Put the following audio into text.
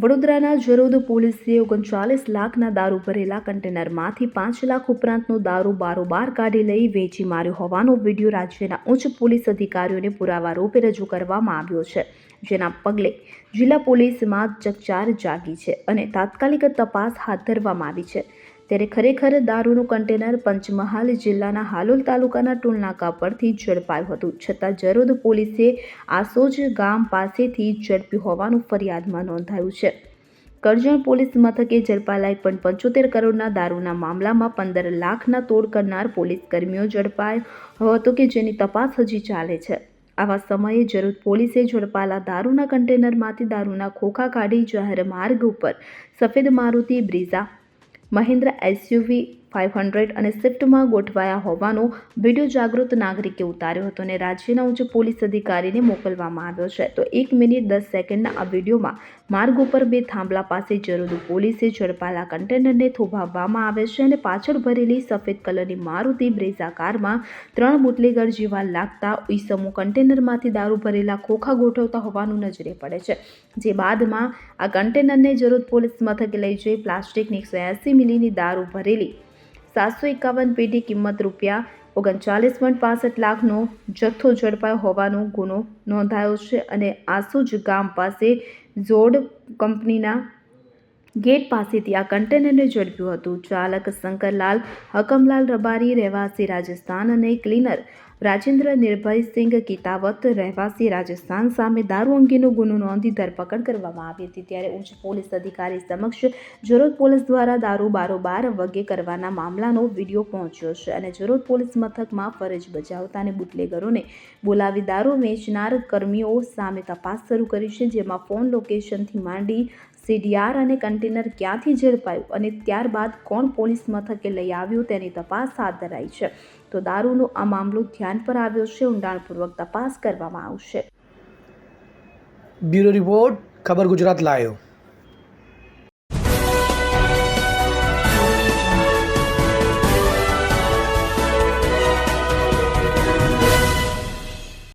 વડોદરાના જરોદ પોલીસે ઓગણચાલીસ લાખના દારૂ ભરેલા કન્ટેનરમાંથી પાંચ લાખ ઉપરાંતનો દારૂ બારોબાર કાઢી લઈ વેચી માર્યો હોવાનો વીડિયો રાજ્યના ઉચ્ચ પોલીસ અધિકારીઓને પુરાવા રૂપે રજૂ કરવામાં આવ્યો છે. જેના પગલે જિલ્લા પોલીસમાં ચકચાર જાગી છે અને તાત્કાલિક તપાસ હાથ ધરવામાં આવી છે. ત્યારે ખરેખર દારૂનું કન્ટેનર પંચમહાલ જિલ્લાના હાલોલ તાલુકાના ટોલનાકા પરથી ઝડપાયું હતું. છતાં જરોદ પોલીસે આસોજ ગામ પાસેથી ઝડપ્યું હોવાનું ફરિયાદમાં નોંધાયું છે. કરજણ પોલીસ મથકે ઝડપાયેલા પણ પંચોતેર કરોડના દારૂના મામલામાં પંદર લાખના તોડ કરનાર પોલીસ કર્મીઓ ઝડપાયો હતો કે જેની તપાસ હજી ચાલે છે. આવા સમયે જરૂર પોલીસે ઝડપાયેલા દારૂના કન્ટેનરમાંથી દારૂના ખોખા કાઢી જાહેર માર્ગ ઉપર સફેદ Maruti Brezza Mahindra SUV five hundred અને શિફ્ટમાં ગોઠવાયા હોવાનો વીડિયો જાગૃત નાગરિકે ઉતાર્યો હતો અને રાજ્યના ઉચ્ચ પોલીસ અધિકારીને મોકલવામાં આવ્યો છે. તો એક મિનિટ દસ સેકન્ડના આ વિડીયોમાં માર્ગ ઉપર બે થાંભલા પાસે જરૂર પોલીસે ઝડપાયેલા કન્ટેનરને થોભાવવામાં આવે છે અને પાછળ ભરેલી સફેદ કલરની મારુતિ બ્રેઝા કારમાં ત્રણ બુટલેગર જેવા લાગતા ઈસમો કન્ટેનરમાંથી દારૂ ભરેલા ખોખા ગોઠવતા હોવાનું નજરે પડે છે. જે બાદમાં આ કન્ટેનરને જરૂર પોલીસ મથકે લઈ જઈ પ્લાસ્ટિકની એકસો એંસી મિલીની દારૂ ભરેલી સાતસો એકાવન પેટી કિંમત રૂપિયા ઓગણચાલીસ પોઈન્ટ પાસઠ લાખનો જથ્થો ઝડપાયો હોવાનો ગુનો નોંધાયો છે અને આસુજ ગામ પાસે ઝોડ કંપનીના ગેટ પાસેથી આ કન્ટેનરને ઝડપ્યું હતું. ચાલક શંકરલાલ, હકમલાલ રબારી, રહેવાસી રાજસ્થાન અને ક્લીનર રાજેન્દ્ર નિર્ભયસિંહ કિતાવત રહેવાસી રાજસ્થાન સામે દારૂ અંગેનો ગુનો નોંધી ધરપકડ કરવામાં આવી હતી. ત્યારે ઉચ્ચ પોલીસ અધિકારી સમક્ષ જરોદ પોલીસ દ્વારા દારૂ બારોબાર વગે કરવાના મામલાનો વીડિયો પહોંચ્યો છે અને જરોદ પોલીસ મથકમાં ફરજ બજાવતા અને બુટલેગરોને બોલાવી દારૂ વેચનાર કર્મીઓ સામે તપાસ શરૂ કરી છે, જેમાં ફોન લોકેશનથી માંડી સીડીઆર અને કન્ટેનર ક્યાંથી ઝડપાયું અને ત્યારબાદ કોણ પોલીસ મથકે લઈ આવ્યું તેની તપાસ હાથ ધરાઈ છે. તો દારૂનો આ મામલો ધ્યાન પર આવ્યો છે, ઊંડાણપૂર્વક તપાસ કરવામાં આવશે. બ્યુરો રિપોર્ટ, ખબર ગુજરાત લાયો